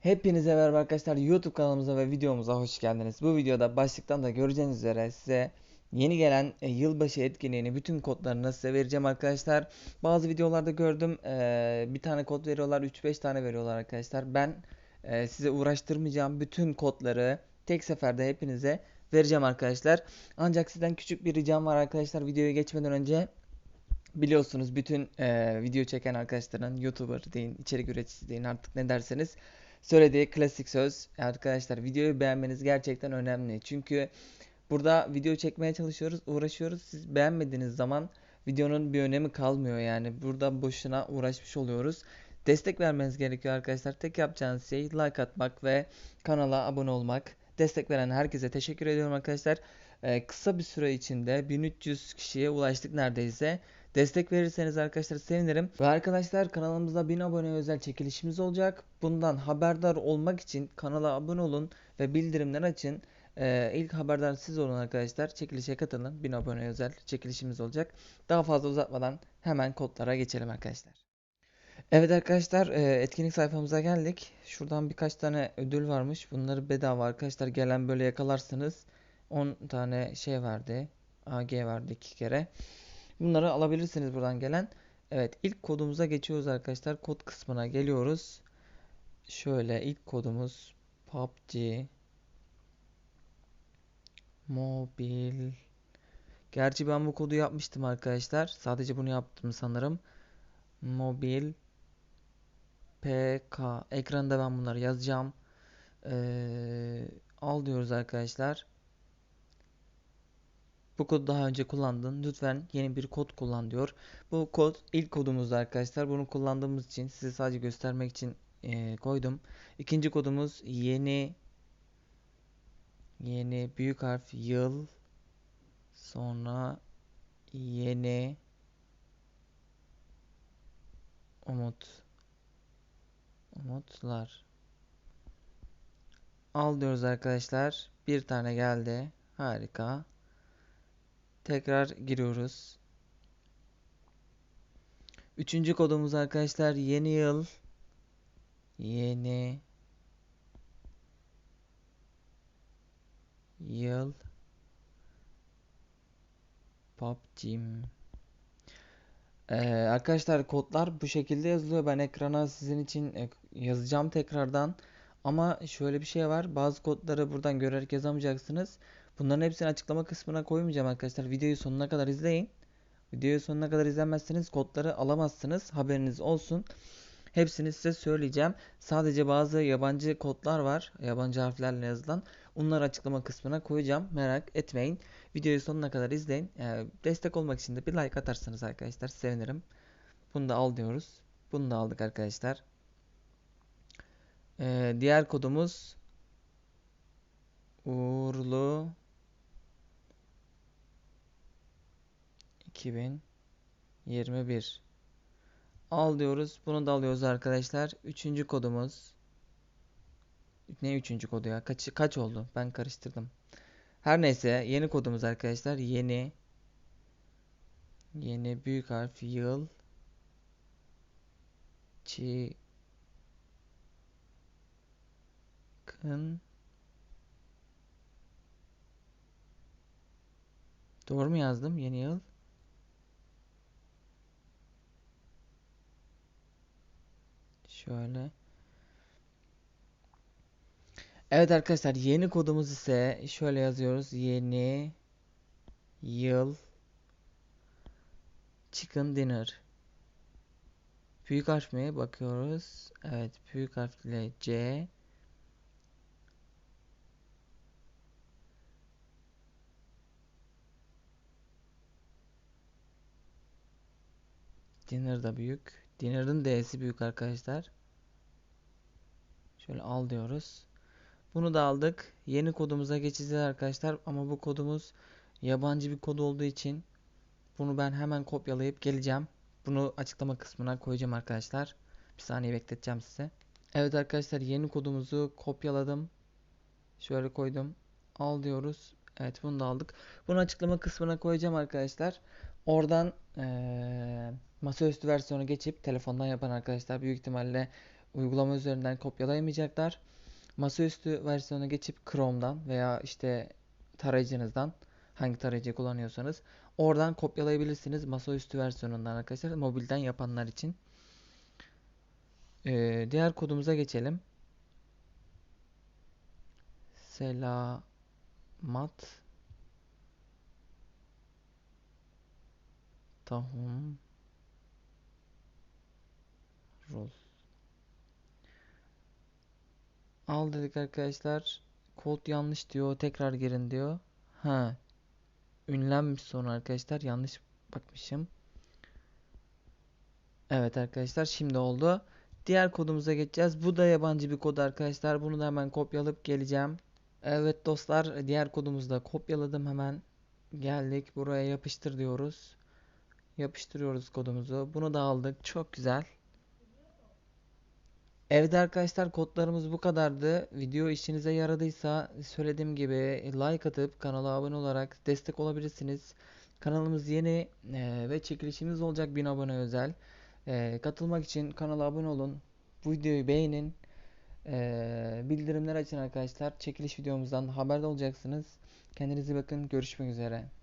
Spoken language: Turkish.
Hepinize merhaba arkadaşlar YouTube kanalımıza ve videomuza hoş geldiniz. Bu videoda başlıktan da göreceğiniz üzere size yeni gelen e, yılbaşı etkinliğini bütün kodlarını size vereceğim arkadaşlar. Bazı videolarda gördüm e, bir tane kod veriyorlar 3-5 tane veriyorlar arkadaşlar. Ben e, size uğraştırmayacağım bütün kodları tek seferde hepinize vereceğim arkadaşlar. Ancak sizden küçük bir ricam var arkadaşlar videoya geçmeden önce. Biliyorsunuz bütün e, video çeken arkadaşların YouTuber deyin, içerik üreticisi deyin artık ne derseniz söylediği klasik söz. Arkadaşlar videoyu beğenmeniz gerçekten önemli. Çünkü burada video çekmeye çalışıyoruz, uğraşıyoruz. Siz beğenmediğiniz zaman videonun bir önemi kalmıyor yani. Burada boşuna uğraşmış oluyoruz. Destek vermeniz gerekiyor arkadaşlar. Tek yapacağınız şey like atmak ve kanala abone olmak. Destek veren herkese teşekkür ediyorum arkadaşlar. Ee, kısa bir süre içinde 1300 kişiye ulaştık neredeyse. Destek verirseniz arkadaşlar sevinirim. Ve arkadaşlar kanalımızda 1000 abone özel çekilişimiz olacak. Bundan haberdar olmak için kanala abone olun ve bildirimler açın. Ee, ilk haberdar siz olun arkadaşlar. Çekilişe katılın. 1000 abone özel çekilişimiz olacak. Daha fazla uzatmadan hemen kodlara geçelim arkadaşlar. Evet arkadaşlar e, etkinlik sayfamıza geldik. Şuradan birkaç tane ödül varmış. Bunları bedava arkadaşlar. Gelen böyle yakalarsanız 10 tane şey verdi. AG verdi 2 kere. Bunları alabilirsiniz buradan gelen. Evet ilk kodumuza geçiyoruz arkadaşlar. Kod kısmına geliyoruz. Şöyle ilk kodumuz PUBG Mobil Gerçi ben bu kodu yapmıştım arkadaşlar. Sadece bunu yaptım sanırım. Mobil PK Ekranda ben bunları yazacağım. Ee, al diyoruz arkadaşlar. Bu kodu daha önce kullandın. Lütfen yeni bir kod kullan diyor. Bu kod ilk kodumuz arkadaşlar. Bunu kullandığımız için size sadece göstermek için e, koydum. İkinci kodumuz yeni yeni büyük harf yıl sonra yeni umut umutlar al diyoruz arkadaşlar. Bir tane geldi. Harika. Tekrar giriyoruz. Üçüncü kodumuz arkadaşlar yeni yıl. Yeni yıl PUBG. Ee, arkadaşlar kodlar bu şekilde yazılıyor. Ben ekrana sizin için e, yazacağım tekrardan. Ama şöyle bir şey var. Bazı kodları buradan görerek yazamayacaksınız. Bunların hepsini açıklama kısmına koymayacağım arkadaşlar. Videoyu sonuna kadar izleyin. Videoyu sonuna kadar izlemezseniz kodları alamazsınız. Haberiniz olsun. Hepsini size söyleyeceğim. Sadece bazı yabancı kodlar var. Yabancı harflerle yazılan. Onları açıklama kısmına koyacağım. Merak etmeyin. Videoyu sonuna kadar izleyin. Ee, destek olmak için de bir like atarsanız arkadaşlar sevinirim. Bunu da al diyoruz. Bunu da aldık arkadaşlar. Ee, diğer kodumuz uğurlu 2021 al diyoruz. Bunu da alıyoruz arkadaşlar. Üçüncü kodumuz ne üçüncü kodu ya? Kaç, kaç oldu? Ben karıştırdım. Her neyse yeni kodumuz arkadaşlar. Yeni yeni büyük harf yıl çıkın Doğru mu yazdım? Yeni yıl Şöyle. Evet arkadaşlar yeni kodumuz ise şöyle yazıyoruz. Yeni yıl chicken dinner. Büyük harf? Bakıyoruz. Evet büyük harfle C. Dinner da büyük. Dinner'ın D'si büyük arkadaşlar. Şöyle al diyoruz. Bunu da aldık. Yeni kodumuza geçeceğiz arkadaşlar. Ama bu kodumuz yabancı bir kod olduğu için bunu ben hemen kopyalayıp geleceğim. Bunu açıklama kısmına koyacağım arkadaşlar. Bir saniye bekleteceğim size. Evet arkadaşlar yeni kodumuzu kopyaladım. Şöyle koydum. Al diyoruz. Evet bunu da aldık. Bunu açıklama kısmına koyacağım arkadaşlar. Oradan ee, masaüstü versiyonu geçip telefondan yapan arkadaşlar büyük ihtimalle uygulama üzerinden kopyalayamayacaklar. Masaüstü versiyona geçip Chrome'dan veya işte tarayıcınızdan hangi tarayıcı kullanıyorsanız oradan kopyalayabilirsiniz masaüstü versiyonundan arkadaşlar mobilden yapanlar için. Ee, diğer kodumuza geçelim. Selamat Tahum Rol Al dedik arkadaşlar. Kod yanlış diyor. Tekrar girin diyor. Ha. Ünlenmiş sonra arkadaşlar. Yanlış bakmışım. Evet arkadaşlar şimdi oldu. Diğer kodumuza geçeceğiz. Bu da yabancı bir kod arkadaşlar. Bunu da hemen kopyalayıp geleceğim. Evet dostlar diğer kodumuzu da kopyaladım hemen. Geldik buraya yapıştır diyoruz. Yapıştırıyoruz kodumuzu. Bunu da aldık. Çok güzel. Evet arkadaşlar kodlarımız bu kadardı. Video işinize yaradıysa söylediğim gibi like atıp kanala abone olarak destek olabilirsiniz. Kanalımız yeni e, ve çekilişimiz olacak 1000 abone özel. E, katılmak için kanala abone olun. Bu videoyu beğenin. E, bildirimler açın arkadaşlar. Çekiliş videomuzdan haberdar olacaksınız. Kendinize bakın. Görüşmek üzere.